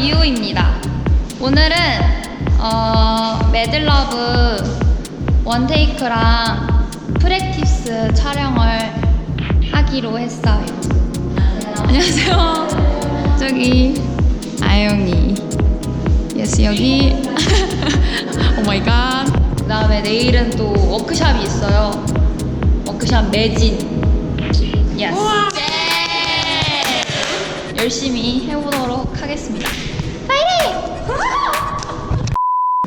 미우입니다. 오늘은 어, 매들러브 원테이크랑 프랙티스 촬영을 하기로 했어요. 안녕하세요. 저기 아영이. 예스 여기. 오 마이 갓. 그다음에 내일은 또 워크샵이 있어요. 워크샵 매진. 예스. 열심히 해보도록 하겠습니다.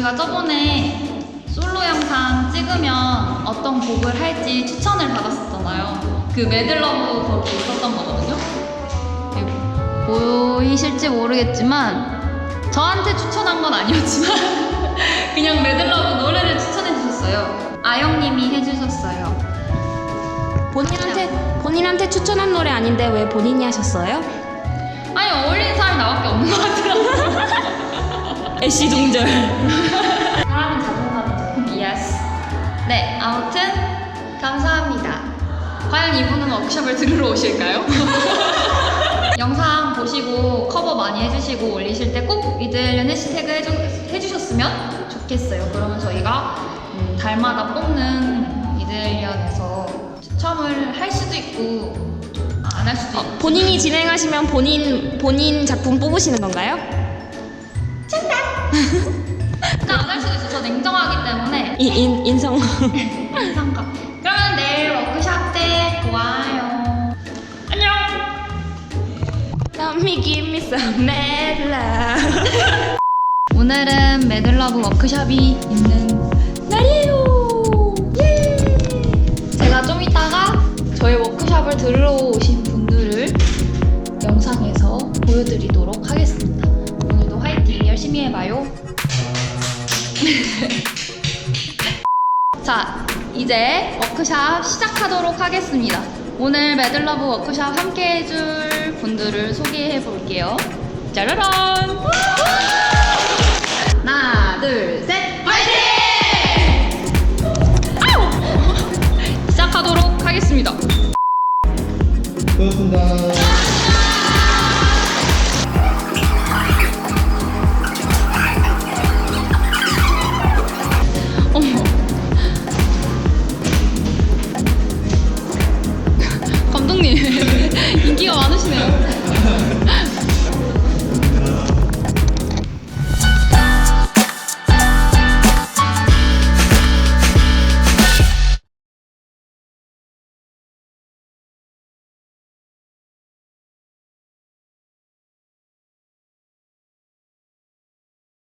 저희가 저번에 솔로 영상 찍으면 어떤 곡을 할지 추천을 받았었잖아요. 그 매들러브 거기 있었던 거거든요. 네, 보이실지 모르겠지만 저한테 추천한 건 아니었지만 그냥 매들러브 노래를 추천해 주셨어요. 아영님이 해주셨어요. 본인한테 본인한테 추천한 노래 아닌데 왜 본인이 하셨어요? 아니 어울리는 사람이 나밖에 없는 것 같더라고. 애쉬 동절. 사람은 자존감이죠. 예스. 네, 아무튼 감사합니다. 과연 이분은 워크숍을 들으러 오실까요? 영상 보시고 커버 많이 해주시고 올리실 때꼭 미들련 해시태그 해주, 해주셨으면 좋겠어요. 그러면 저희가 음, 달마다 뽑는 미들련에서 추첨을 할 수도 있고 안 할 수도 있고 본인이 진행하시면 본인 본인 작품 뽑으시는 건가요? 안 할 수도 있어요. 저 냉정하기 때문에 이, 인 인성. 상가. 그러면 내일 워크샵 때 보아요. 안녕. Let me give me some mad love. 오늘은 매들러브 워크샵이 있는 날이에요. 예. 제가 좀 이따가 저희 워크샵을 들으러 오신 분들을 영상에서 보여드리도록 하겠습니다. 열심히 해봐요. 자, 이제 워크샵 시작하도록 하겠습니다. 오늘 매들러브 워크샵 함께 해줄 분들을 소개해 볼게요. 짜라란!